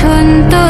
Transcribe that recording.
春的